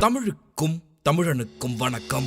தமிழுக்கும் தமிழனுக்கும் வணக்கம்.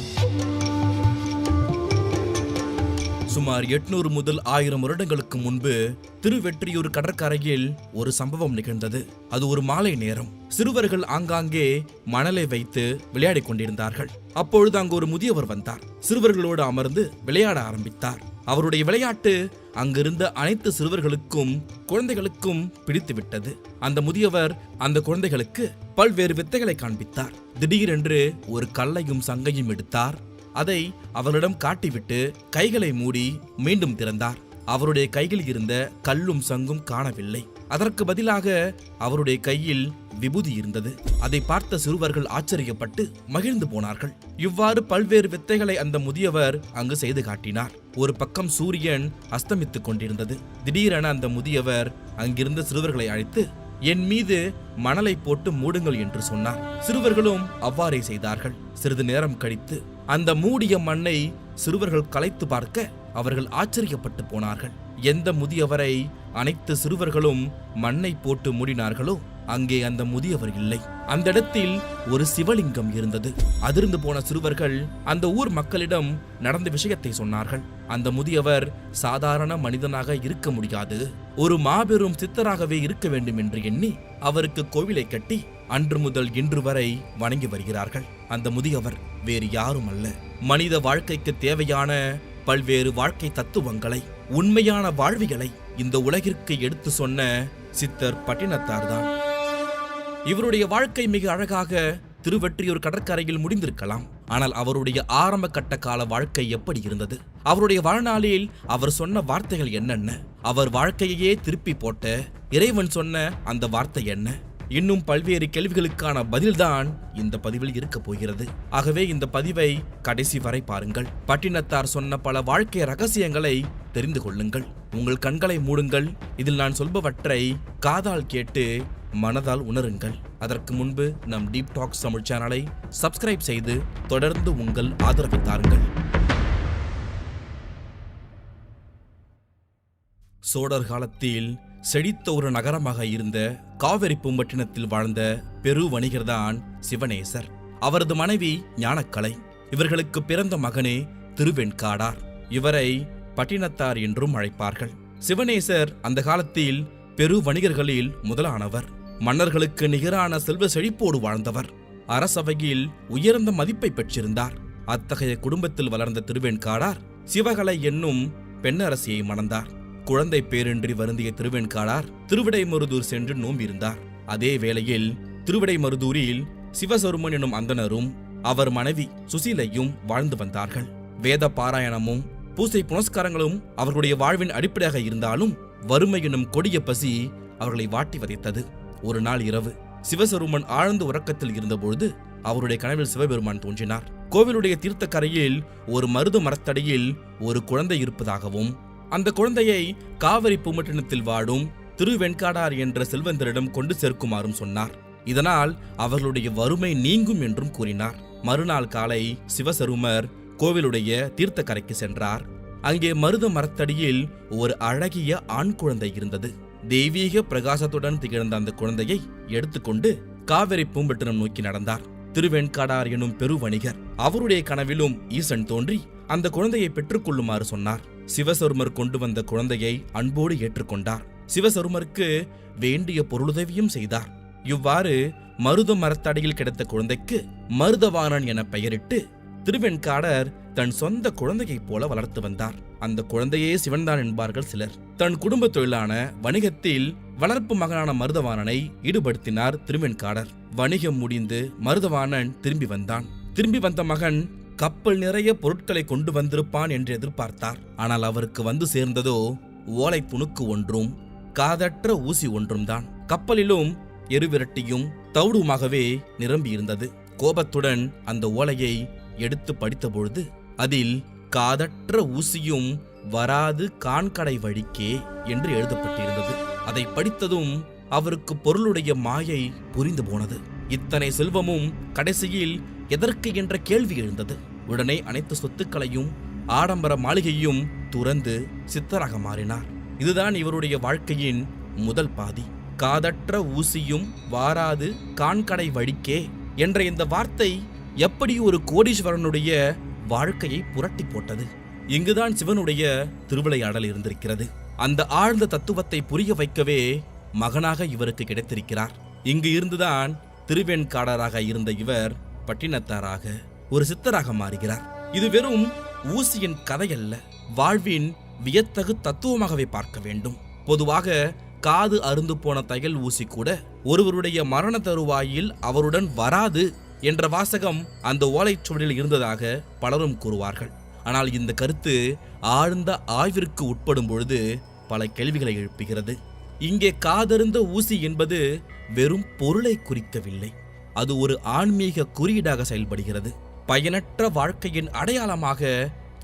சுமார் எட்நூறு முதல் ஆயிரம் வருடங்களுக்கு முன்பு திருவெற்றியூர் கடற்கரையில் ஒரு சம்பவம் நிகழ்ந்தது. அது ஒரு மாலை நேரம். சிறுவர்கள் ஆங்காங்கே மணலை வைத்து விளையாடிக் கொண்டிருந்தார்கள். அப்பொழுது அங்கு ஒரு முதியவர் வந்தார். சிறுவர்களோடு அமர்ந்து விளையாட ஆரம்பித்தார். அவருடைய விளையாட்டு அங்கிருந்த அனைத்து சிறுவர்களுக்கும் குழந்தைகளுக்கும் பிடித்து விட்டது. அந்த முதியவர் அந்த குழந்தைகளுக்கு பல்வேறு வித்தைகளை காண்பித்தார். திடீரென்று ஒரு கல்லையும் சங்கையும் எடுத்தார். அதை அவர்களிடம் காட்டிவிட்டு கைகளை மூடி மீண்டும் திறந்தார். அவருடைய கையில் இருந்த கல்லும் சங்கும் காணவில்லை. அதற்கு பதிலாக அவருடைய கையில் விபூதி இருந்தது. அதை பார்த்த சிறுவர்கள் ஆச்சரியப்பட்டு மகிழ்ந்து போனார்கள். இவ்வாறு பல்வேறு வித்தைகளை அந்த முதியவர் அங்கு செய்து காட்டினார். ஒரு பக்கம் சூரியன் அஸ்தமித்துக் கொண்டிருந்தது. திடீரென அந்த முதியவர் அங்கிருந்த சிறுவர்களை அழைத்து என் மீது மணலை போட்டு மூடுங்கள் என்று சொன்னார். சிறுவர்களும் அவ்வாறே செய்தார்கள். சிறிது நேரம் கழித்து அந்த மூடிய மண்ணை சிறுவர்கள் கலைத்து பார்க்க அவர்கள் ஆச்சரியப்பட்டு போனார்கள். எந்த முதியவரை அனைத்து சிறுவர்களும் மண்ணை போட்டு மூடினார்களோ அங்கே அந்த முதியவர் இல்லை. அந்த இடத்தில் ஒரு சிவலிங்கம் இருந்தது. அதிர்ந்து போன சிறுவர்கள் அந்த ஊர் மக்களிடம் நடந்த விஷயத்தை சொன்னார்கள். அந்த முதியவர் சாதாரண மனிதனாக இருக்க முடியாது. ஒரு மாபெரும் சித்தராகவே இருக்க வேண்டும் என்று எண்ணி அவருக்கு கோவிலை கட்டி அன்று முதல் இன்று வரை வணங்கி வருகிறார்கள். அந்த முதியவர் வேறு யாரும் அல்ல. மனித வாழ்க்கைக்கு தேவையான பல்வேறு வாழ்க்கை தத்துவங்களை உண்மையான வாழ்விகளை இந்த உலகிற்கு எடுத்து சொன்ன சித்தர் பட்டினத்தார்தான் இவருடைய வாழ்க்கை மிக அழகாக திருவெற்றியூர் கடற்கரையில் முடிந்திருக்கலாம். ஆனால் அவருடைய ஆரம்ப கட்ட கால வாழ்க்கை எப்படி இருந்தது? அவருடைய வாழ்நாளில் அவர் சொன்ன வார்த்தைகள் என்னென்ன? அவர் வாழ்க்கையையே திருப்பி போட்ட இறைவன் சொன்ன அந்த வார்த்தை என்ன? இன்னும் பல்வேறு கேள்விகளுக்கான பதில்தான் இந்த பதிவில் இருக்க போகிறது. ஆகவே இந்த பதிவை கடைசி வரை பாருங்கள். பட்டினத்தார் சொன்ன பல வாழ்க்கை ரகசியங்களை தெரிந்து கொள்ளுங்கள். உங்கள் கண்களை மூடுங்கள். இதில் நான் சொல்பவற்றை காதால் கேட்டு மனதால் உணருங்கள். அதற்கு முன்பு நம் டீப் டாக்ஸ் தமிழ் சேனலை சப்ஸ்கிரைப் செய்து தொடர்ந்து உங்கள் ஆதரவை தாருங்கள். சோழர் காலத்தில் செழித்த ஒரு நகரமாக இருந்த காவிரி பூம்பட்டினத்தில் வாழ்ந்த பெரு வணிகர்தான் சிவனேசர். அவரது மனைவி ஞானக்கலை. இவர்களுக்கு பிறந்த மகனே திருவெண்காடார். இவரை பட்டினத்தார் என்றும் அழைப்பார்கள். சிவனேசர் அந்த காலத்தில் பெரு வணிகர்களில் முதலானவர். மன்னர்களுக்கு நிகரான செல்வ செழிப்போடு வாழ்ந்தவர். அரசவையில் உயர்ந்த மதிப்பை பெற்றிருந்தார். அத்தகைய குடும்பத்தில் வளர்ந்த திருவெண்காடார் சிவகலை என்னும் பெண்ணரசியை மணந்தார். குழந்தை பேரின்றி வருந்திய திருவெண்காடார் திருவிடைமருதூர் சென்று நோம்பியிருந்தார். அதே வேளையில் திருவிடைமருதூரில் சிவசருமன் எனும் அந்தணரும் அவர் மனைவி சுசீலையும் வாழ்ந்து வந்தார்கள். வேத பாராயணமும் பூசை புனஸ்காரங்களும் அவர்களுடைய வாழ்வின் அடிப்படையாக இருந்தாலும் வறுமை எனும் கொடிய பசி அவர்களை வாட்டி வதைத்தது. ஒரு நாள் இரவு சிவசருமன் ஆழ்ந்த உறக்கத்தில் இருந்தபொழுது அவருடைய கனவில் சிவபெருமான் தோன்றினார். கோவிலுடைய தீர்த்தக்கரையில் ஒரு மருது மரத்தடியில் ஒரு குழந்தை இருப்பதாகவும் அந்த குழந்தையை காவிரி பூமட்டினத்தில் வாடும் திருவெண்காடார் என்ற செல்வந்தரிடம் கொண்டு சேர்க்குமாறும் சொன்னார். இதனால் அவர்களுடைய வறுமை நீங்கும் என்றும் கூறினார். மறுநாள் காலை சிவசருமர் கோவிலுடைய தீர்த்த கரைக்கு சென்றார். அங்கே மருத மரத்தடியில் ஒரு அழகிய ஆண் குழந்தை இருந்தது. தெய்வீக பிரகாசத்துடன் திகழ்ந்த அந்த குழந்தையை எடுத்துக்கொண்டு காவிரி பூம்பட்டினம் நோக்கி நடந்தார். திருவெண்காடார் எனும் பெருவணிகர் அவருடைய கனவிலும் ஈசன் தோன்றி அந்த குழந்தையை பெற்றுக்கொள்ளுமாறு சொன்னார். சிவசருமர் கொண்டு வந்த குழந்தையை அன்போடு ஏற்றுக்கொண்டார். சிவசருமருக்கு வேண்டிய பொருளுதவியும் செய்தார். இவ்வாறு மருத மரத்தடியில் கிடைத்த குழந்தைக்கு மருதவாணன் என பெயரிட்டு திருவெண்காடர் தன் சொந்த குழந்தையைப் போல வளர்த்து வந்தார். அந்த குழந்தையே சிவன்தான் என்பார்கள் சிலர். தன் குடும்ப தொழிலான வணிகத்தில் வளர்ப்பு மகனான மருதவாணனை ஈடுபடுத்தினார் திருவெண்காடர். வணிகம் முடிந்து மருதவாணன் திரும்பி வந்தான். திரும்பி வந்த மகன் கப்பல் நிறைய பொருட்களை கொண்டு வந்திருப்பான் என்று எதிர்பார்த்தார். ஆனால் அவருக்கு வந்து சேர்ந்ததோ ஓலை துணுக்கு ஒன்றும் காதற்ற ஊசி ஒன்றும் தான் கப்பலிலும் எருவிரட்டியும் தவிடுமாகவே நிரம்பியிருந்தது. கோபத்துடன் அந்த ஓலையை எடுத்து படித்தபொழுது அதில் காதற்ற ஊசியும் வராது கான்கடை வழிக்கே என்று எழுதப்பட்டிருந்தது. அதை படித்ததும் அவருக்கு பொருளுடைய மாயை புரிந்து போனது. இத்தனை செல்வமும் கடைசியில் எதற்கு என்ற கேள்வி எழுந்தது. உடனே அனைத்து சொத்துக்களையும் ஆடம்பர மாளிகையும் துறந்து சித்தராக மாறினார். இதுதான் இவருடைய வாழ்க்கையின் முதல் பாதி. காதற்ற ஊசியும் வாராது கான்கடை வழிக்கே என்ற இந்த வார்த்தை எப்படி ஒரு கோடீஸ்வரனுடைய வாழ்க்கையை புரட்டி போட்டது. இங்குதான் சிவனுடைய திருவிளையாடல் இருந்திருக்கிறது. அந்த ஆழ்ந்த தத்துவத்தை புரிய வைக்கவே மகனாக இவருக்கு கிடைத்திருக்கிறார். இங்கு இருந்துதான் திருவெண்காடராக இருந்த இவர் பட்டினத்தாராக ஒரு சித்தராக மாறுகிறார். இது வெறும் ஊசியின் கதையல்ல. வாழ்வின் வியத்தகு தத்துவமாகவே பார்க்க வேண்டும். பொதுவாக காது அருந்து போன தையல் ஊசி கூட ஒருவருடைய மரண தருவாயில் அவருடன் வராது என்ற வாசகம் அந்த ஓலைச்சுவடியில் இருந்ததாக பலரும் கூறுவார்கள். ஆனால் இந்த கருத்து ஆழ்ந்த ஆய்விற்கு உட்படும் பொழுது பல கேள்விகளை எழுப்புகிறது. இங்கே காதருந்த ஊசி என்பது வெறும் பொருளை குறிக்கவில்லை. அது ஒரு ஆன்மீக குறியீடாக செயல்படுகிறது. பயனற்ற வாழ்க்கையின் அடையாளமாக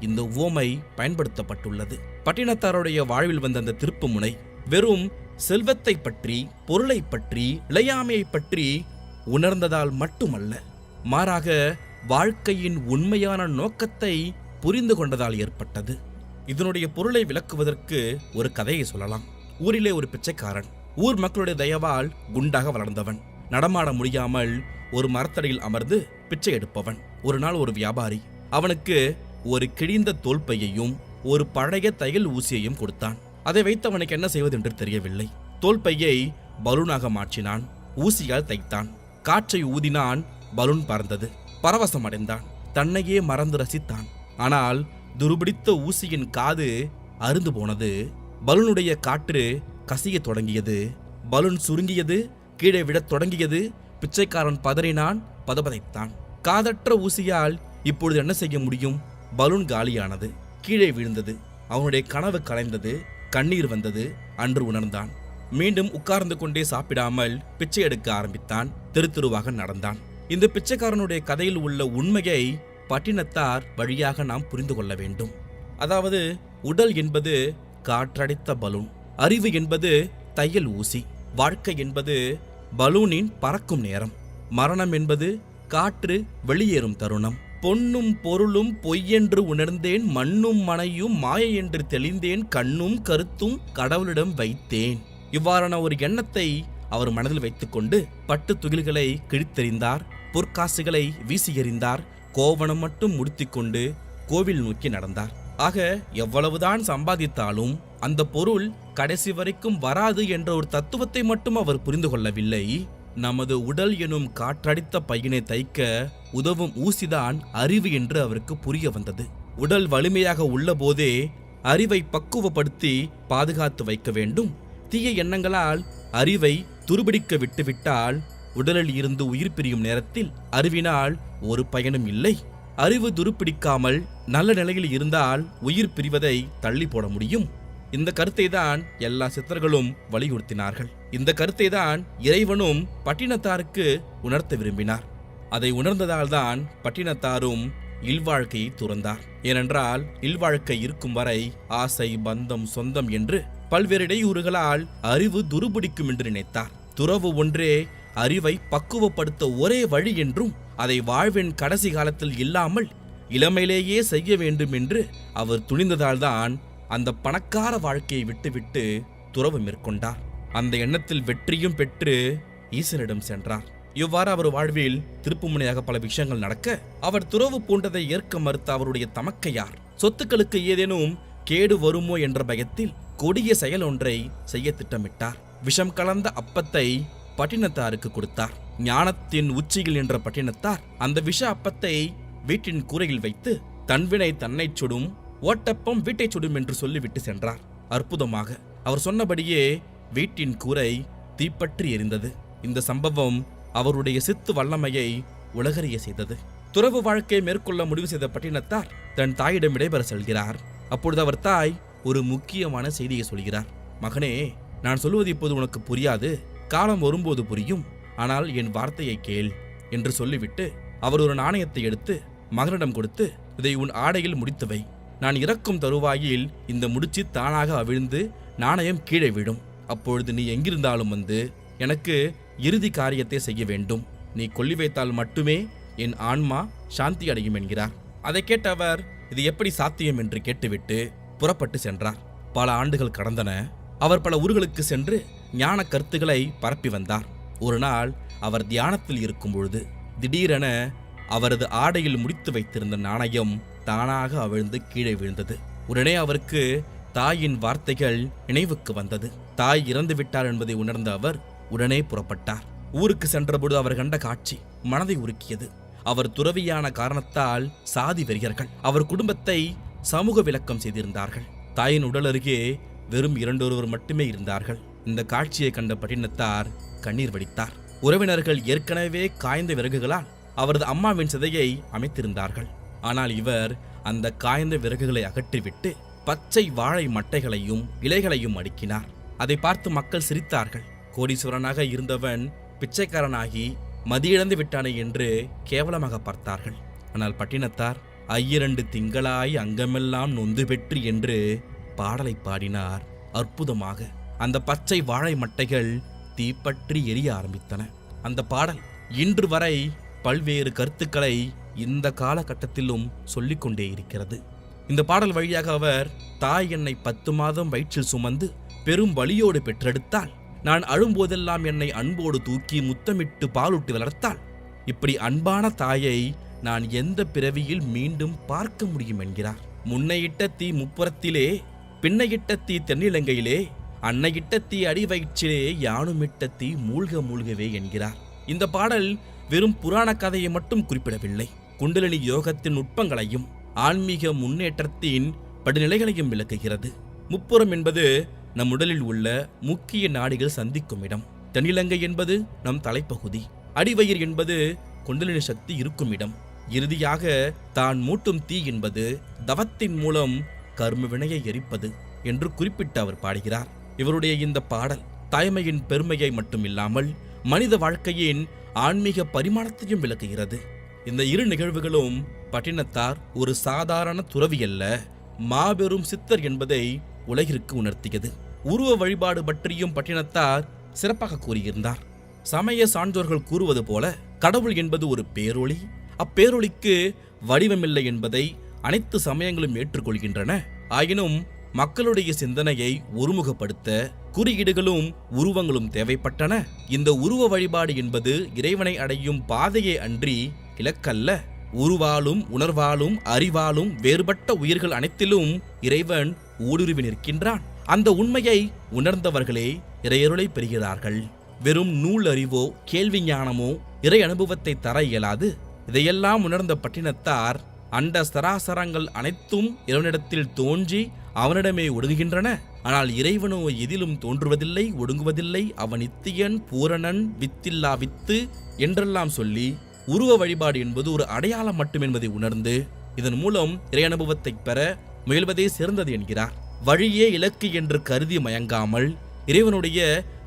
இந்த ஓமை பயன்படுத்தப்பட்டுள்ளது. பட்டினத்தாருடைய வாழ்வில் வந்த அந்த திருப்புமுனை வெறும் செல்வத்தை பற்றி பொருளை பற்றி இளையாமையை பற்றி உணர்ந்ததால் மட்டுமல்ல மாறாக வாழ்க்கையின் உண்மையான நோக்கத்தை புரிந்து கொண்டதால் ஏற்பட்டது. இதனுடைய பொருளை விளக்குவதற்கு ஒரு கதையை சொல்லலாம். ஊரிலே ஒரு பிச்சைக்காரன் ஊர் மக்களுடைய தயவால் குண்டாக வளர்ந்தவன். நடமாட முடியாமல் ஒரு மரத்தடியில் அமர்ந்து பிச்சை எடுப்பவன். ஒரு நாள் ஒரு வியாபாரி அவனுக்கு ஒரு கிழிந்த தோல்பையையும் ஒரு பழைய தையல் ஊசியையும் கொடுத்தான். அதை வைத்து அவனுக்கு என்ன செய்வது என்று தெரியவில்லை. தோல்பையை பலூனாக மாற்றினான் ஊசியால் தைத்தான். காற்றை ஊதினான் பலூன் பறந்தது. பரவசம் அடைந்தான் தன்னையே மறந்து ரசித்தான். ஆனால் துருபிடித்த ஊசியின் காது அருந்து போனது. பலூனுடைய காற்று கசியத் தொடங்கியது. பலூன் சுருங்கியது கீழே விடத் தொடங்கியது. பிச்சைக்காரன் பதறினான் பதபதைத்தான். காதற்ற ஊசியால் இப்பொழுது என்ன செய்ய முடியும்? பலூன் காலியானது கீழே விழுந்தது. அவனுடைய கனவு கலைந்தது கண்ணீர் வந்தது அன்று உணர்ந்தான். மீண்டும் உட்கார்ந்து கொண்டே சாப்பிடாமல் பிச்சை எடுக்க ஆரம்பித்தான். தெரு தெருவாக நடந்தான். இந்த பிச்சைக்காரனுடைய கதையில் உள்ள உண்மையை பட்டினத்தார் வழியாக நாம் புரிந்து கொள்ள வேண்டும். அதாவது உடல் என்பது காற்றடைத்த பலூன் அறிவு என்பது தையல் ஊசி வாழ்க்கை என்பது பலூனின் பறக்கும் நேரம் மரணம் என்பது காற்று வெளியேறும் தருணம். பொன்னும் பொருளும் பொய்யென்று உணர்ந்தேன் மண்ணும் மனையும் மாயை என்று தெளிந்தேன் கண்ணும் கருத்தும் கடவுளிடம் வைத்தேன். இவ்வாறான ஒரு எண்ணத்தை அவர் மனதில் வைத்துக்கொண்டு பட்டு துகில்களை கிழித்தெறிந்தார். பொற்காசுகளை வீசி எறிந்தார். கோவணம் மட்டும் முடித்துக்கொண்டு கோவில் நோக்கி நடந்தார். ஆக எவ்வளவுதான் சம்பாதித்தாலும் அந்த பொருள் கடைசி வரைக்கும் வராது என்ற ஒரு தத்துவத்தை மட்டும் அவர் புரிந்து கொள்ளவில்லை. நமது உடல் எனும் காற்றடித்த பையனை தைக்க உதவும் ஊசிதான் அறிவு என்று அவருக்கு புரிய வந்தது. உடல் வலிமையாக உள்ளபோதே அறிவை பக்குவப்படுத்தி பாதுகாத்து வைக்க வேண்டும். தீய எண்ணங்களால் அறிவை துருபிடிக்க விட்டுவிட்டால் உடலில் இருந்து உயிர் பிரியும் நேரத்தில் அறிவினால் ஒரு பயனும் இல்லை. அறிவு துருப்பிடிக்காமல் நல்ல நிலையில் இருந்தால் உயிர் பிரிவதை தள்ளி போட முடியும். இந்த கருத்தை தான் எல்லா சித்தர்களும் வலியுறுத்தினார்கள். இந்த கருத்தை தான் இறைவனும் பட்டினத்தாருக்கு உணர்த்த விரும்பினார். அதை உணர்ந்ததால்தான் பட்டினத்தாரும் இல்வாழ்க்கையை துறந்தார். ஏனென்றால் இல்வாழ்க்கை இருக்கும் வரை ஆசை பந்தம் சொந்தம் என்று பல்வேறு இடையூறுகளால் அறிவு துருபிடிக்கும் என்று நினைத்தார். துறவு ஒன்றே அறிவை பக்குவப்படுத்த ஒரே வழி என்றும் அதை வாழ்வின் கடைசி காலத்தில் இல்லாமல் இளமையிலேயே செய்ய வேண்டும் என்று அவர் துணிந்ததால்தான் அந்த பணக்கார வாழ்க்கையை விட்டுவிட்டு துறவு மேற்கொண்டார். அந்த எண்ணத்தில் வெற்றியும் பெற்று ஈசனிடம் சென்றார். இவ்வாறு அவர் வாழ்வில் திருப்புமுனையாக பல விஷயங்கள் நடக்க அவர் துறவு பூண்டதை ஏற்க மறுத்த அவருடைய தமக்கையார் சொத்துக்களுக்கு ஏதேனும் கேடு வருமோ என்ற பயத்தில் கொடிய செயல் ஒன்றை செய்ய திட்டமிட்டார். விஷம் கலந்த அப்பத்தை பட்டினத்தாருக்கு கொடுத்தார். ஞானத்தின் உச்சியில் நின்ற பட்டினத்தார் அந்த விஷ அப்பத்தை வீட்டின் கூரையில் வைத்து தன்வினை தன்னை சுடும் ஓட்டப்பம் வீட்டை சுடும் என்று சொல்லிவிட்டு சென்றார். அற்புதமாக. அவர் சொன்னபடியே வீட்டின் கூரை தீப்பற்றி எரிந்தது. இந்த சம்பவம் அவருடைய சித்து வல்லமையை உலகறிய செய்தது. துறவு வாழ்க்கையை மேற்கொள்ள முடிவு செய்த பட்டினத்தார் தன் தாயிடம் விடைபெற செல்கிறார். அப்பொழுது அவர் தாய் ஒரு முக்கியமான செய்தியை சொல்கிறார். மகனே நான் சொல்வது இப்போது உனக்கு புரியாது. காலம் வரும்போது புரியும். ஆனால் என் வார்த்தையை கேள் என்று சொல்லிவிட்டு அவர் ஒரு நாணயத்தை எடுத்து மகனிடம் கொடுத்து இதை உன் ஆடையில் முடித்தவை. நான் இறக்கும் தருவாயில் இந்த முடிச்சு தானாக அவிழ்ந்து நாணயம் கீழே விடும். அப்பொழுது நீ எங்கிருந்தாலும் வந்து எனக்கு இறுதி காரியத்தை செய்ய வேண்டும். நீ கொல்லி வைத்தால் மட்டுமே என் ஆன்மா சாந்தி அடையும் என்கிறார். அதை கேட்ட அவர் இது எப்படி சாத்தியம்? என்று கேட்டுவிட்டு புறப்பட்டு சென்றார். பல ஆண்டுகள் கடந்தன. அவர் பல ஊர்களுக்கு சென்று ஞான கருத்துக்களை பரப்பி வந்தார். ஒரு நாள் அவர் தியானத்தில் இருக்கும் பொழுது திடீரென அவரது ஆடையில் முடித்து வைத்திருந்த நாணயம் தானாக அவிழ்ந்து கீழே விழுந்தது. உடனே அவருக்கு தாயின் வார்த்தைகள் நினைவுக்கு வந்தது. தாய் இறந்து விட்டார் என்பதை உணர்ந்த அவர் உடனே புறப்பட்டார். ஊருக்கு சென்றபோது அவர் கண்ட காட்சி மனதை உருக்கியது. அவர் துறவியான காரணத்தால் சாதி வெறியர்கள். அவர் குடும்பத்தை சமூக விளக்கம் செய்திருந்தார்கள். தாயின் உடல் அருகே வெறும் இரண்டொருவர் மட்டுமே இருந்தார்கள். இந்த காட்சியை கண்ட பட்டினத்தார் கண்ணீர் வடித்தார். உறவினர்கள் ஏற்கனவே காய்ந்த விறகுகளால் அவரது அம்மாவின் சிதையை அமைத்திருந்தார்கள். ஆனால் இவர் அந்த காய்ந்த விறகுகளை அகற்றிவிட்டு பச்சை வாழை மட்டைகளையும் இலைகளையும் அடுக்கினார். அதை பார்த்து மக்கள் சிரித்தார்கள். கோடீஸ்வரனாக இருந்தவன் பிச்சைக்காரனாகி மதியிழந்து விட்டானே என்று கேவலமாக பார்த்தார்கள். ஆனால் பட்டினத்தார் ஐயிரண்டு திங்களாய் அங்கமெல்லாம் நொந்து பெற்று என்று பாடலை பாடினார் அற்புதமாக. அந்த பச்சை வாழை மட்டைகள் தீப்பற்றி எரிய ஆரம்பித்தன. அந்த பாடல் இன்று வரை பல்வேறு கருத்துக்களை இந்த காலகட்டத்திலும் சொல்லிக்கொண்டே இருக்கிறது. இந்த பாடல் வழியாக அவர் தாய் என்னை பத்து மாதம் வயிற்றில் சுமந்து பெரும் வலியோடு பெற்றெடுத்தால் நான் அழும்போதெல்லாம் என்னை அன்போடு தூக்கி முத்தமிட்டு பாலூட்டி வளர்த்தால் இப்படி அன்பான தாயை நான் எந்த பிறவியில் மீண்டும் பார்க்க முடியும் என்கிறார். முன்னையிட்ட தீ முப்புறத்திலே பின்னையிட்ட தீ தென்னிலங்கையிலே அன்னையிட்ட தீ அடி வயிற்றிலே யானுமிட்ட தீ மூழ்க மூழ்கவே என்கிறார். இந்த பாடல் வெறும் புராண கதையை மட்டும் குறிப்பிடவில்லை. குண்டலினி யோகத்தின் நுட்பங்களையும் ஆன்மீக முன்னேற்றத்தின் படிநிலைகளையும் விளக்குகிறது. முப்புறம் என்பது நம் உடலில் உள்ள முக்கிய நாடிகள் சந்திக்கும் இடம். தென்னிலங்கை என்பது நம் தலைப்பகுதி. அடிவயிர் என்பது குண்டலினி சக்தி இருக்கும் இடம். இறுதியாக தான் மூட்டும் தீ என்பது தவத்தின் மூலம் கர்ம வினையை எரிப்பது என்று குறிப்பிட்டு அவர் பாடுகிறார். இவருடைய இந்த பாடல் தாய்மையின் பெருமையை மட்டுமில்லாமல் மனித வாழ்க்கையின் ஆன்மீக பரிமாணத்தையும் விளக்குகிறது. இந்த இரு நிகழ்வுகளும் பட்டினத்தார் ஒரு சாதாரண துறவி அல்ல மாபெரும் சித்தர் என்பதை உலகிற்கு உணர்த்தியது. உருவ வழிபாடு பற்றியும் பட்டினத்தார் சிறப்பாக கூறியிருந்தார். சமய சான்றோர்கள் கூறுவது போல கடவுள் என்பது ஒரு பேரொளி அப்பேரொளிக்கு வடிவமில்லை என்பதை அனைத்து சமயங்களும் ஏற்றுக்கொள்கின்றன. ஆயினும் மக்களுடைய சிந்தனையை ஒருமுகப்படுத்த குறியீடுகளும் உருவங்களும் தேவைப்பட்டன. இந்த உருவ வழிபாடு என்பது இறைவனை அடையும் பாதையே அன்றி இலக்கல்ல. உருவாலும் உணர்வாலும் அறிவாலும் வேறுபட்ட உயிர்கள் அனைத்திலும் இறைவன் ஊடுருவி நிற்கின்றான். அந்த உண்மையை உணர்ந்தவர்களே இறையருளை பெறுகிறார்கள். வெறும் நூல் அறிவோ கேள்வி ஞானமோ இறை அனுபவத்தை தர இயலாது. இதையெல்லாம் உணர்ந்த பட்டினத்தார் அண்ட சராசரங்கள் அனைத்தும் இறைவனிடத்தில் தோன்றி அவனிடமே ஒடுங்குகின்றன. ஆனால் இறைவனோ எதிலும் தோன்றுவதில்லை ஒடுங்குவதில்லை. அவன் இத்தியன் பூரணன் வித்தில்லா வித்து என்றெல்லாம் சொல்லி உருவ வழிபாடு என்பது ஒரு அடையாளம் மட்டும் என்பதை உணர்ந்து இதன் மூலம் இறை அனுபவத்தை பெற முயல்வதே சிறந்தது என்கிறார். வழியே இலக்கு என்று கருதி மயங்காமல் இறைவனுடைய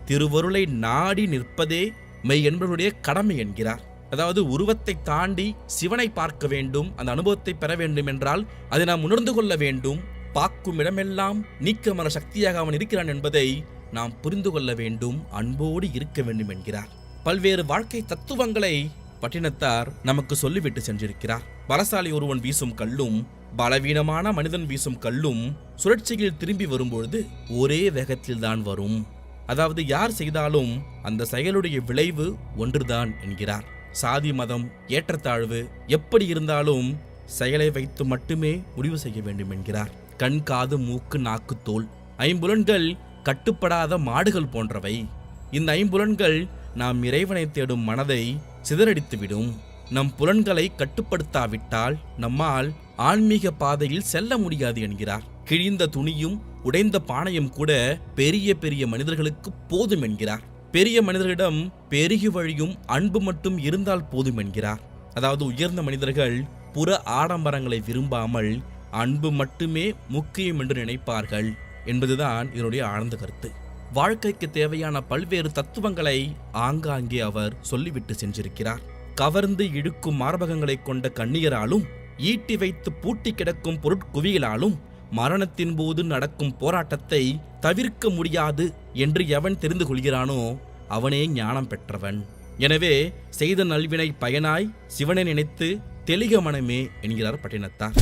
திருவருளை நாடி நிற்பதே மெய் என்பவருடைய கடமை என்கிறார். அதாவது உருவத்தை தாண்டி சிவனை பார்க்க வேண்டும் அந்த அனுபவத்தை பெற வேண்டும் என்றால் அதை நாம் உணர்ந்து கொள்ள வேண்டும். பார்க்கும் இடமெல்லாம் நீக்கமர சக்தியாக அவன் இருக்கிறான் என்பதை நாம் புரிந்து கொள்ள வேண்டும் அன்போடு இருக்க வேண்டும் என்கிறார். பல்வேறு வாழ்க்கை தத்துவங்களை பட்டினத்தார் நமக்கு சொல்லிவிட்டு சென்றிருக்கிறார். பலசாலி ஒருவன் வீசும் கல்லும் பலவீனமான மனிதன் வீசும் கல்லும் சுழற்சியில் திரும்பி வரும்பொழுது ஒரே வேகத்தில் தான் வரும். அதாவது யார் செய்தாலும் அந்த செயலுடைய விளைவு ஒன்றுதான் என்கிறார். சாதி மதம் ஏற்றத்தாழ்வு எப்படி இருந்தாலும் செயலை வைத்து மட்டுமே முடிவு செய்ய வேண்டும் என்கிறார். கண் காது மூக்கு நாக்கு தோல் ஐம்புலன்கள் கட்டுப்படாத மாடுகள் போன்றவை. இந்த ஐம்புலன்கள் நாம் இறைவனை தேடும் மனதை சிதறடித்துவிடும். நம் புலன்களை கட்டுப்படுத்தாவிட்டால் நம்மால் ஆன்மீக பாதையில் செல்ல முடியாது என்கிறார். கிழிந்த துணியும் உடைந்த பானையும் கூட பெரிய பெரிய மனிதர்களுக்கு போதும் என்கிறார். பெரிய மனிதர்களிடம் பெருகி வழியும் அன்பு மட்டும் இருந்தால் போதும் என்கிறார். அதாவது உயர்ந்த மனிதர்கள் புற ஆடம்பரங்களை விரும்பாமல் அன்பு மட்டுமே முக்கியம் என்று நினைப்பார்கள் என்பதுதான் இதனுடைய ஆழ்ந்த கருத்து. வாழ்க்கைக்கு தேவையான பல்வேறு தத்துவங்களை ஆங்காங்கே அவர் சொல்லிவிட்டு சென்றிருக்கிறார். கவர்ந்து இழுக்கும் மார்பகங்களை கொண்ட கண்ணீராலும் ஈட்டி வைத்து பூட்டி கிடக்கும் பொருட்குவியலாலும் மரணத்தின் போது நடக்கும் போராட்டத்தை தவிர்க்க முடியாது என்று எவன் தெரிந்து கொள்கிறானோ அவனே ஞானம் பெற்றவன். எனவே செய்த நல்வினை பயனாய் சிவனை நினைத்து தெளிக மனமே என்கிறார் பட்டினத்தார்.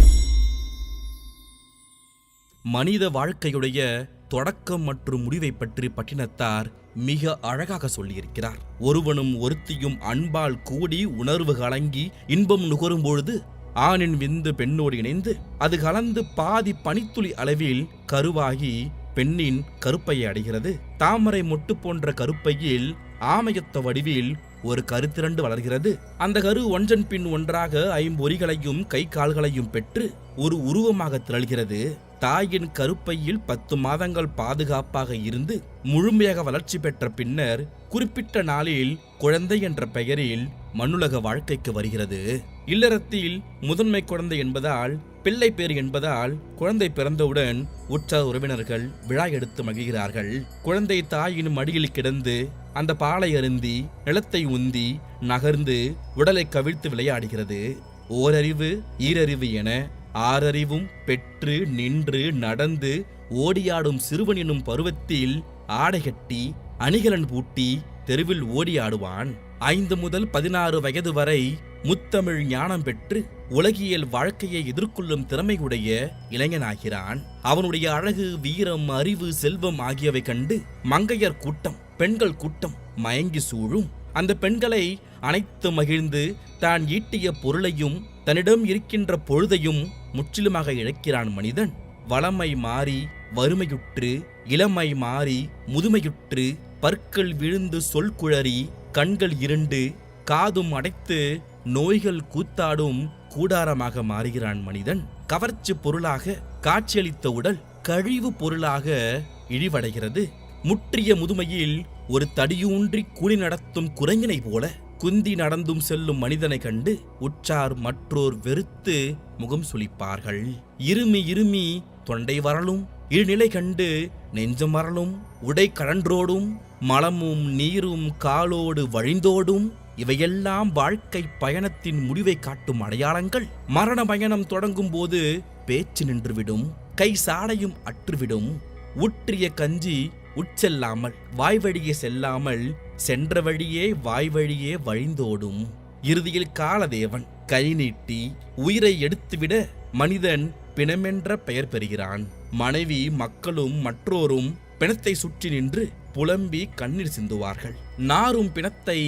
மனித வாழ்க்கையுடைய தொடக்கம் மற்றும் முடிவை பற்றி பட்டினத்தார் மிக அழகாக சொல்லியிருக்கிறார். ஒருவனும் ஒருத்தியும் அன்பால் கூடி உணர்வு கலங்கி இன்பம் நுகரும் பொழுது ஆணின் விந்து பெண்ணோடு இணைந்து அது கலந்து பாதி பனித்துளி அளவில் கருவாகி பெண்ணின் கருப்பையை அடைகிறது. தாமரை மொட்டு போன்ற கருப்பையில் ஆமையத்த வடிவில் ஒரு கருத்திரண்டு வளர்கிறது. அந்த கரு ஒன்றன் பின் ஒன்றாக ஐம்பொறிகளையும் கை கால்களையும் பெற்று ஒரு உருவமாக திரள்கிறது. தாயின் கருப்பையில் பத்து மாதங்கள் பாதுகாப்பாக இருந்து முழுமையாக வளர்ச்சி பெற்ற பின்னர் குறிப்பிட்ட நாளில் குழந்தை என்ற பெயரில் மண்ணுலக வாழ்க்கைக்கு வருகிறது. இல்லறத்தில் முதன்மை குழந்தை என்பதால் பிள்ளை பேர் என்பதால் குழந்தை பிறந்தவுடன் உற்ற உறவினர்கள் விழா எடுத்து மகிழ்கிறார்கள். குழந்தை தாயின் மடியில் கிடந்து அந்த பாலை அருந்தி நிலத்தை உந்தி நகர்ந்து உடலை கவிழ்த்து விளையாடுகிறது. ஓரறிவு ஈரறிவு என ஆறறிவும் பெற்று நின்று நடந்து ஓடியாடும் சிறுவன் எனும் பருவத்தில் ஆடை கட்டி அணிகலன் பூட்டி தெருவில் ஓடியாடுவான். ஐந்து முதல் பதினாறு வயது வரை முத்தமிழ் ஞானம் பெற்று உலகியல் வாழ்க்கையை எதிர்கொள்ளும் திறமையுடைய இளைஞனாகிறான். அவனுடைய அழகு வீரம் அறிவு செல்வம் ஆகியவை கண்டு மங்கையர் கூட்டம் பெண்கள் கூட்டம் மயங்கி சூழும். அந்த பெண்களை அனைத்து மகிழ்ந்து தான் ஈட்டிய பொருளையும் தன்னிடம் இருக்கின்ற பொழுதையும் முற்றிலுமாக இழக்கிறான் மனிதன். வளமை மாறி வறுமையுற்று இளமை மாறி முதுமையுற்று பற்கள் விழுந்து சொல் குழறி கண்கள் இருண்டு காதும் அடைத்து நோய்கள் கூத்தாடும் கூடாரமாக மாறுகிறான் மனிதன். கவர்ச்சி பொருளாக காட்சியளித்த உடல் கழிவு பொருளாக இழிவடைகிறது. முற்றிய முதுமையில் ஒரு தடியூன்றி கூலி நடத்தும் குரங்கினை போல குந்தி நடந்தும் செல்லும் மனிதனை கண்டு உற்றார் மற்றோர் வெறுத்து முகம் சுளிப்பார்கள். இருமி இருமி தொண்டை வரலும் இருநிலை கண்டு நெஞ்சம் வரலும் உடை கழன்றோடும் மலமும் நீரும் காலோடு வழிந்தோடும் இவையெல்லாம் வாழ்க்கை பயணத்தின் முடிவை காட்டும் அடையாளங்கள். மரண பயணம் தொடங்கும் போது பேச்சு நின்றுவிடும் கை சாடையும் அற்றுவிடும். உற்றிய கஞ்சி உட்செல்லாமல் வாய்வழியே செல்லாமல் சென்ற வழியே வாய் வழியே வழிந்தோடும். இறுதியில் காலதேவன் கை நீட்டி உயிரை எடுத்துவிட மனிதன் பிணமென்ற பெயர் பெறுகிறான். மனைவி மக்களும் மற்றோரும் பிணத்தை சுற்றி நின்று புலம்பி கண்ணீர் சிந்துவார்கள். நாரும் பிணத்தை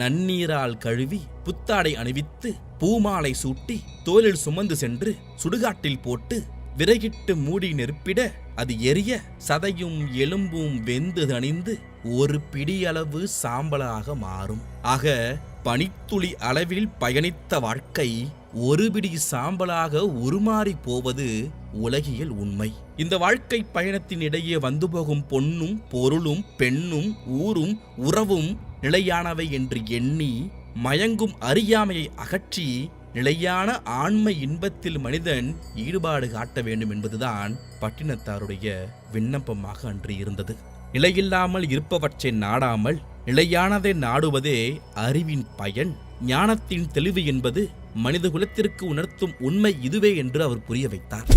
நன்னீரால் கழுவி புத்தாடை அணிவித்து பூமாலை சூட்டி தோளில் சுமந்து சென்று சுடுகாட்டில் போட்டு விறகிட்டு மூடி நெருப்பிட அது எரிய சதையும் எலும்பும் வெந்து தணிந்து ஒரு பிடியளவு சாம்பலாக மாறும். ஆக பனித்துளி அளவில் பயணித்த வாழ்க்கை ஒரு பிடி சாம்பலாக உருமாறி போவது உலகியல் உண்மை. இந்த வாழ்க்கை பயணத்தின் இடையே வந்து போகும் பொன்னும் பொருளும் பெண்ணும் ஊரும் உறவும் நிலையானவை என்று எண்ணி மயங்கும் அறியாமையை அகற்றி நிலையான ஆண்மை இன்பத்தில் மனிதன் ஈடுபாடு காட்ட வேண்டும் என்பதுதான் பட்டினத்தாருடைய விண்ணப்பமாக அன்று இருந்தது. நிலையில்லாமல் இருப்பவற்றை நாடாமல் நிலையானதை நாடுவதே அறிவின் பயன். ஞானத்தின் தெளிவு என்பது மனித குலத்திற்கு உணர்த்தும் உண்மை இதுவே என்று அவர் புரிய வைத்தார்.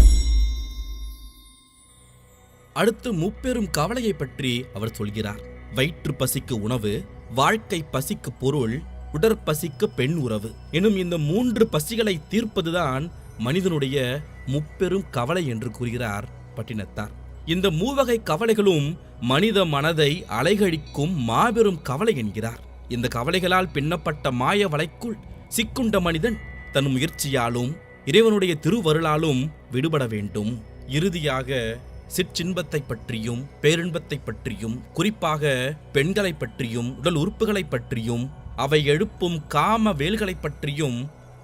அடுத்து முப்பெரும் கவலையை பற்றி அவர் சொல்கிறார். வயிற்று பசிக்கு உணவு வாழ்க்கை பசிக்கு பொருள் உடற்பசிக்கு பெண் உறவு. எனும் இந்த மூன்று பசிகளை தீர்ப்பதுதான் மனிதனுடைய முப்பெரும் கவலை என்று கூறுகிறார் பட்டினத்தார். இந்த மூவகை கவலைகளும் மனித மனதை அலைகழிக்கும் மாபெரும் கவலை என்கிறார். இந்த கவலைகளால் பின்னப்பட்ட மாய வலைக்குள் சிக்குண்ட மனிதன் தன் முயற்சியாலும் இறைவனுடைய திருவருளாலும் விடுபட வேண்டும். இறுதியாக சிற்றின்பத்தை பற்றியும் பேரின்பத்தை பற்றியும் குறிப்பாக பெண்களை பற்றியும் உடல் உறுப்புகளை பற்றியும் அவை எழுப்பும் காம வேல்களை பற்றியும்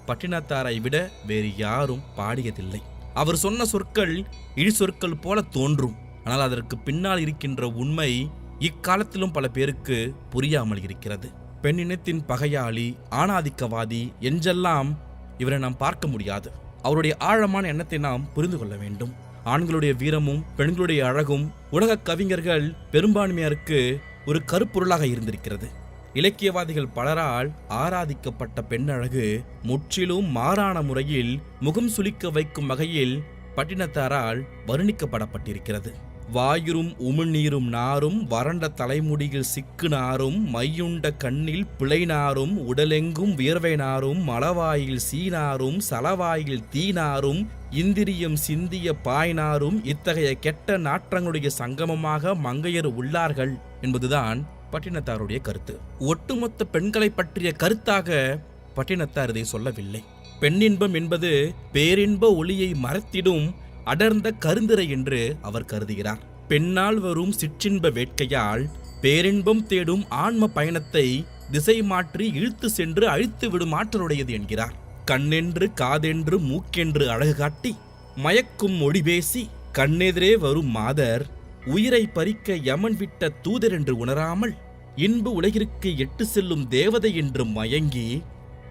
பட்டினத்தாரை விட வேறு யாரும் பாடியதில்லை. அவர் சொன்ன சொற்கள் இழி சொற்கள் போல தோன்றும். ஆனால் அதற்கு பின்னால் இருக்கின்ற உண்மை இக்காலத்திலும் பல பேருக்கு புரியாமல் இருக்கிறது. பெண்ணினத்தின் பகையாளி ஆணாதிக்கவாதி என்றெல்லாம் இவரை நாம் பார்க்க முடியாது. அவருடைய ஆழமான எண்ணத்தை நாம் புரிந்து கொள்ள வேண்டும். ஆண்களுடைய வீரமும் பெண்களுடைய அழகும் உலக கவிஞர்கள் பெரும்பான்மையாருக்கு ஒரு கருப்பொருளாக இருந்திருக்கிறது. இலக்கியவாதிகள் பலரால் ஆராதிக்கப்பட்ட பெண்ணழகு முற்றிலும் மாறான முறையில் முகம் சுளிக்க வைக்கும் வகையில் பட்டினத்தாரால் வர்ணிக்கப்படப்பட்டிருக்கிறது. வாயுரும் உமிழ்நீரும் நாரும் வறண்ட தலைமுடியில் சிக்கு நாரும் மையுண்ட கண்ணில் பிழை நாரும் உடலெங்கும் வியர்வை நாரும் மலவாயில் சீனாரும் சலவாயில் தீனாரும் இந்திரியம் சிந்திய பாய்னாரும் இத்தகைய கெட்ட நாற்றங்களுடைய சங்கமமாக மங்கையர் உள்ளார்கள் என்பதுதான் பட்டினத்தாருடைய கருத்து. ஒட்டுமொத்த பெண்களை பற்றிய கருத்தாக பட்டினத்தார் இதை சொல்லவில்லை. பெண்ணின்பம் என்பது பேரின்ப ஒளியை மறைத்திடும் அடர்ந்த கருந்திரை என்று அவர் கருதுகிறார். பெண்ணால் வரும் சிற்றின்ப வேட்கையால் பேரின்பம் தேடும் ஆன்ம பயணத்தை திசை மாற்றி இழுத்து சென்று அழித்து விடும் ஆற்றலுடையது என்கிறார். கண்ணென்று காதென்று மூக்கென்று அழகு காட்டி மயக்கும் மொழி பேசி கண்ணெதிரே வரும் மாதர் உயிரை பறிக்க யமன் விட்ட தூதர் என்று உணராமல் இன்பு உலகிற்கு எட்டு செல்லும் தேவதை என்று மயங்கி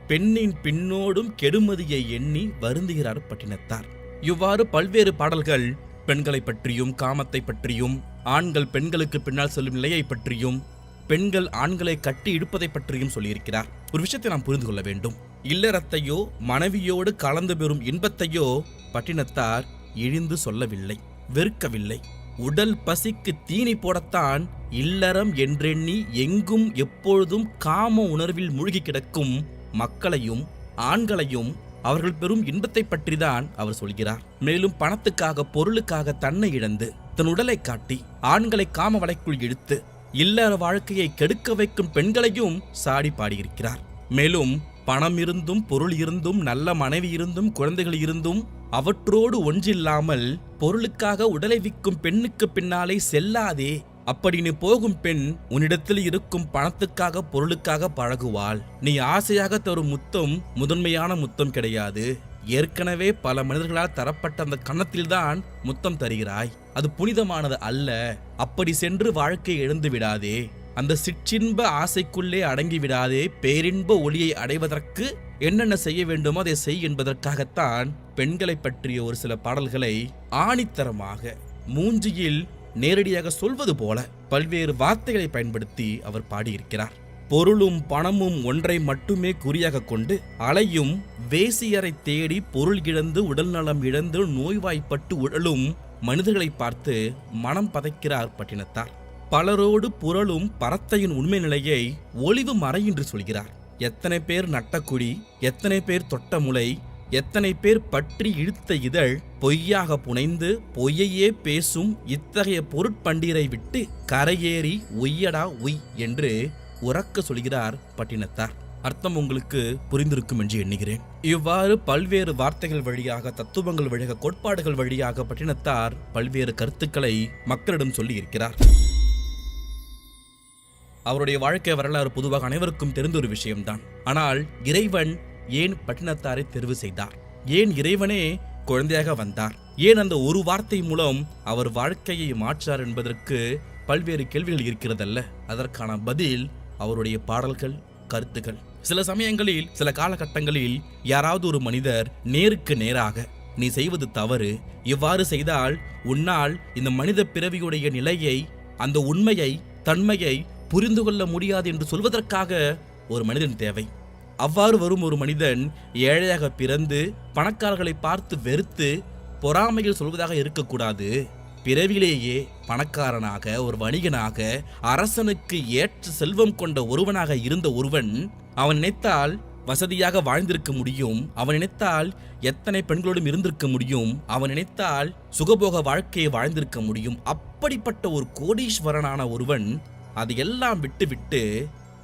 பெண்ணின் பின்னோடும் கெடுமதியை எண்ணி வருந்துகிறார் பட்டினத்தார். இவ்வாறு பல்வேறு பாடல்கள் பெண்களை பற்றியும் காமத்தை பற்றியும் ஆண்கள் பெண்களுக்கு பின்னால் செல்லும் நிலையை பற்றியும் பெண்கள் ஆண்களை கட்டி இழுப்பதை பற்றியும் சொல்லியிருக்கிறார். ஒரு விஷயத்தை நாம் புரிந்து கொள்ள வேண்டும். இல்லறத்தையோ மனைவியோடு கலந்து பெறும் இன்பத்தையோ பட்டினத்தார் இழிந்து சொல்லவில்லை வெறுக்கவில்லை. உடல் பசிக்கு தீனி போடத்தான் இல்லறம் என்றெண்ணி எங்கும் எப்பொழுதும் காம உணர்வில் மூழ்கி கிடக்கும் மக்களையும் ஆண்களையும் அவர்கள் பெறும் இன்பத்தை பற்றிதான் அவர் சொல்கிறார். மேலும் பணத்துக்காக பொருளுக்காக தன்னை இழந்து தன் உடலை காட்டி ஆண்களை காம வலைக்குள் இழுத்து இல்லற வாழ்க்கையை கெடுக்க வைக்கும் பெண்களையும் சாடி பாடியிருக்கிறார். மேலும் பணம் இருந்தும் பொருள் இருந்தும் நல்ல மனைவி இருந்தும் குழந்தைகள் இருந்தும் அவற்றோடு ஒன்றில்லாமல் பொருளுக்காக உடலை விற்கும் பெண்ணுக்கு பின்னாலே செல்லாதே. அப்படின்னு போகும் பெண் உன்னிடத்தில் இருக்கும் பணத்துக்காக பொருளுக்காக பழகுவாள். நீ ஆசையாக தரும் முத்தம் முதன்மையான முத்தம் கிடையாது. ஏற்கனவே பல மனிதர்களால் தரப்பட்ட அந்த கன்னத்தில்தான் முத்தம் தருகிறாய். அது புனிதமானது அல்ல. அப்படி சென்று வாழ்க்கை எழுந்து விடாதே. அந்த சிற்றின்ப ஆசைக்குள்ளே அடங்கி விடாதே. பேரின்ப ஒளியை அடைவதற்கு என்னென்ன செய்ய வேண்டுமோ அதை செய் என்பதற்காகத்தான் பெண்களை பற்றிய ஒரு சில பாடல்களை ஆணித்தரமாக மூஞ்சியில் நேரடியாக சொல்வது போல பல்வேறு வார்த்தைகளை பயன்படுத்தி அவர் பாடியிருக்கிறார். பொருளும் பணமும் ஒன்றை மட்டுமே குறியாக கொண்டு அலையும் வேசியரை தேடி பொருள் இழந்து உடல் நலம் இழந்து நோய்வாய்ப்பட்டு உடலும் மனிதர்களை பார்த்து மனம் பதைக்கிறார் பட்டினத்தார். பலரோடு புரளும் பரத்தையின் உண்மை நிலையை ஒளிவு மறையின்றி சொல்கிறார். எத்தனை பேர் நட்டக்குடி எத்தனை பேர் தொட்ட முளை எத்தனை பேர் பற்றி இழுத்த இதழ் பொய்யாக புனைந்து பொய்யையே பேசும் இத்தகைய பொருட்பண்டீரை விட்டு கரையேறி ஒய்யடா உய் என்று உறக்க சொல்கிறார் பட்டினத்தார். அர்த்தம் உங்களுக்கு புரிந்திருக்கும் என்று எண்ணுகிறேன். இவ்வாறு பல்வேறு வார்த்தைகள் வழியாக தத்துவங்கள் வழியாக கோட்பாடுகள் வழியாக பட்டினத்தார் பல்வேறு கருத்துக்களை மக்களிடம் சொல்லி இருக்கிறார் அவருடைய வாழ்க்கை வரலாறு பொதுவாக அனைவருக்கும் தெரிந்த ஒரு விஷயம்தான். ஆனால் இறைவன் ஏன் பட்டினத்தாரை தெரிவு செய்தார்? ஏன் இறைவனே குழந்தையாக வந்தார்? ஏன் அந்த ஒரு வார்த்தை மூலம் அவர் வாழ்க்கையை மாற்றார் என்பதற்கு பல்வேறு கேள்விகள் இருக்கிறதல்ல? அதற்கான பதில் அவருடைய பாடல்கள் கருத்துக்கள் சில சமயங்களில் சில காலகட்டங்களில் யாராவது ஒரு மனிதர் நேருக்கு நேராக நீ செய்வது தவறு. இவ்வாறு செய்தால் உன்னால் இந்த மனித பிறவியுடைய நிலையை அந்த உண்மையை தன்மையை புரிந்து கொள்ள முடியாது என்று சொல்வதற்காக ஒரு மனிதன் தேவை. அவ்வாறு வரும் ஒரு மனிதன் ஏழையாக பிறந்து பணக்காரர்களை பார்த்து வெறுத்து பொறாமையில் சொல்வதாக இருக்கக்கூடாது. பிறவிலேயே பணக்காரனாக ஒரு வணிகனாக அரசனுக்கு ஏற்ற செல்வம் கொண்ட ஒருவனாக இருந்த ஒருவன் அவன் நினைத்தால் வசதியாக வாழ்ந்திருக்க முடியும். அவன் நினைத்தால் எத்தனை பெண்களோடும் இருந்திருக்க முடியும். அவன் நினைத்தால் சுகபோக வாழ்க்கையை வாழ்ந்திருக்க முடியும். அப்படிப்பட்ட ஒரு கோடீஸ்வரனான ஒருவன் அதையெல்லாம் விட்டுவிட்டு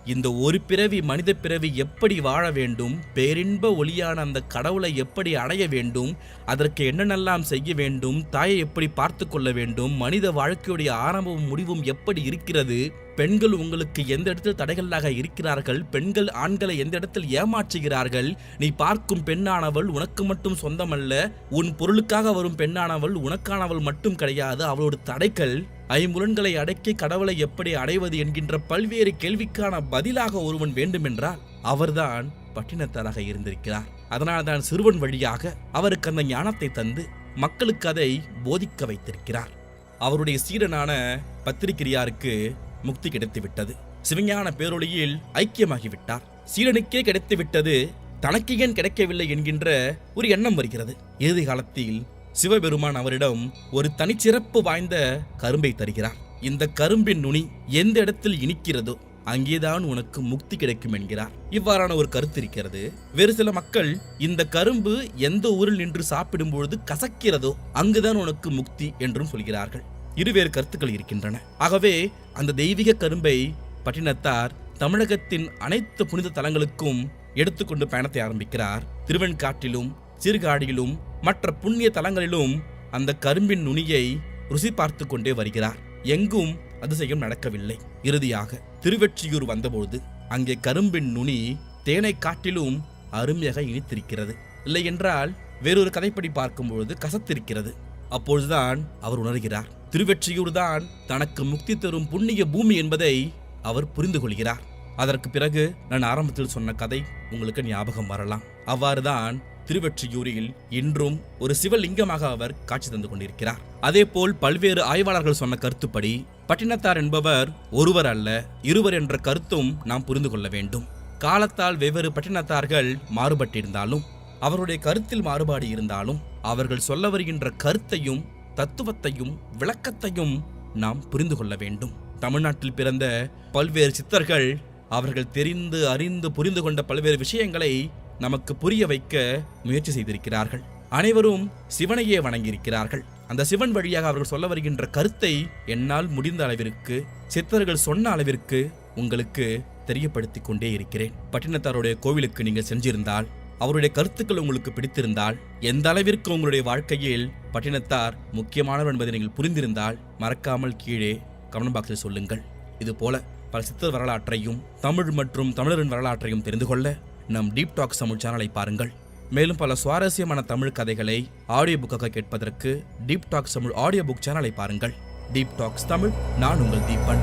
இந்த ஒரு பிறவி மனித பிறவி எப்படி வாழ வேண்டும் பேரின்ப ஒளியான அந்த கடவுளை எப்படி அடைய வேண்டும் அதற்கு என்னென்னலாம் செய்ய வேண்டும் தாயை எப்படி பார்த்து கொள்ள வேண்டும் மனித வாழ்க்கையுடைய ஆரம்பமும் முடிவும் எப்படி இருக்கிறது பெண்கள் உங்களுக்கு எந்த இடத்தில் தடைகளாக இருக்கிறார்கள் பெண்கள் ஆண்களை எந்த இடத்தில் ஏமாற்றுகிறார்கள் நீ பார்க்கும் பெண்ணானவள் உனக்கு மட்டும் சொந்தமல்ல உன் பொருளுக்காக வரும் பெண்ணானவள் உனக்கானவள் மட்டும் கிடையாது அவளோட தடைகள் ஐம்புலன்களை அடக்கி கடவுளை எப்படி அடைவது என்கின்ற பல்வேறு கேள்விக்கான பதிலாக ஒருவன் வேண்டுமென்றால் அவர்தான் பட்டினத்தாராக இருந்திருக்கிறார். அதனால்தான் சிறுவன் வழியாக அவருக்கு அந்த ஞானத்தை தந்து மக்களுக்கு அதை போதிக்க வைத்திருக்கிறார். அவருடைய சீடனான பத்திரிகிரியாருக்கு முக்தி கிடைத்துவிட்டது. சிவஞான பேரொளியில் ஐக்கியமாகிவிட்டார். சீடனுக்கே கிடைத்து விட்டது தனக்கு ஏன் கிடைக்கவில்லை என்கின்ற ஒரு எண்ணம் வருகிறது. இறுதி காலத்தில் சிவபெருமான் அவரிடம் ஒரு தனிச்சிறப்பு வாய்ந்த கரும்பை தருகிறார். இந்த கரும்பின் நுனி எந்த இடத்தில் இனிக்கிறதோ அங்கேதான் உனக்கு முக்தி கிடைக்கும் என்கிறார். இவ்வாறான ஒரு கருத்து இருக்கிறது. வேறு சில மக்கள் இந்த கரும்பு எந்த ஊரில் நின்று சாப்பிடும் பொழுது கசக்கிறதோ அங்குதான் உனக்கு முக்தி என்றும் சொல்கிறார்கள். இருவேறு கருத்துக்கள் இருக்கின்றன. ஆகவே அந்த தெய்வீக கரும்பை பட்டினத்தார் தமிழகத்தின் அனைத்து புனித தலங்களுக்கும் எடுத்துக்கொண்டு பயணத்தை ஆரம்பிக்கிறார். திருவெண்காட்டிலும் சீர்காழியிலும் மற்ற புண்ணிய தலங்களிலும் அந்த கரும்பின் நுனியை ருசி பார்த்து கொண்டே வருகிறார். எங்கும் அதிசயம் நடக்கவில்லை. இறுதியாக திருவெற்றியூர் வந்தபோது அங்கே கரும்பின் நுனி தேனை காட்டிலும் அருமையாக இனித்திருக்கிறது. இல்லை என்றால் வேறொரு கதைப்படி பார்க்கும்பொழுது கசத்திருக்கிறது. அப்பொழுதுதான் அவர் உணர்கிறார். திருவெற்றியூர் தான் தனக்கு முக்தி தரும் புண்ணிய பூமி என்பதை அவர் புரிந்து கொள்கிறார். அதற்கு பிறகு நான் ஆரம்பத்தில் சொன்ன கதை உங்களுக்கு ஞாபகம் வரலாம். அவ்வாறுதான் திருவெற்றியூரில் இன்றும் ஒரு சிவலிங்கமாக அவர் காட்சி தந்து கொண்டிருக்கிறார். அதேபோல் பல்வேறு ஆய்வாளர்கள் சொன்ன கருத்துப்படி பட்டினத்தார் என்பவர் ஒருவர் அல்ல இருவர் என்ற கருத்தும் நாம் புரிந்து கொள்ள வேண்டும். காலத்தால் வெவ்வேறு பட்டினத்தார்கள் மாறுபட்டிருந்தாலும் அவருடைய கருத்தில் மாறுபாடு இருந்தாலும் அவர்கள் சொல்ல வருகின்ற கருத்தையும் தத்துவத்தையும் விளக்கத்தையும் நாம் புரிந்து கொள்ள வேண்டும். தமிழ்நாட்டில் பிறந்த பல்வேறு சித்தர்கள் அவர்கள் தெரிந்து அறிந்து புரிந்து கொண்ட பல்வேறு விஷயங்களை நமக்கு புரிய வைக்க முயற்சி செய்திருக்கிறார்கள். அனைவரும் சிவனையே வணங்கியிருக்கிறார்கள். அந்த சிவன் வழியாக அவர்கள் சொல்ல வருகின்ற கருத்தை என்னால் முடிந்த அளவிற்கு சித்தர்கள் சொன்ன அளவிற்கு உங்களுக்கு தெரியப்படுத்தி கொண்டே இருக்கிறேன். பட்டினத்தாருடைய கோவிலுக்கு நீங்கள் சென்றிருந்தால் அவருடைய கருத்துக்கள் உங்களுக்கு பிடித்திருந்தால் எந்த அளவிற்கு உங்களுடைய வாழ்க்கையில் பட்டினத்தார் முக்கியமானவர் என்பதை நீங்கள் புரிந்திருந்தால் மறக்காமல் கீழே கமெண்ட் பாக்ஸில் சொல்லுங்கள். இதுபோல பல சித்தர் வரலாற்றையும் தமிழ் மற்றும் தமிழரின் வரலாற்றையும் தெரிந்து கொள்ள நம் டீப் டாக்ஸ் தமிழ் சேனலை பாருங்கள். மேலும் பல சுவாரஸ்யமான தமிழ் கதைகளை ஆடியோ புக்காக கேட்பதற்கு deep talks Tamil audio book சேனலை பாருங்கள். டீப் டாக்ஸ் தமிழ் நான் உங்கள் தீபன்.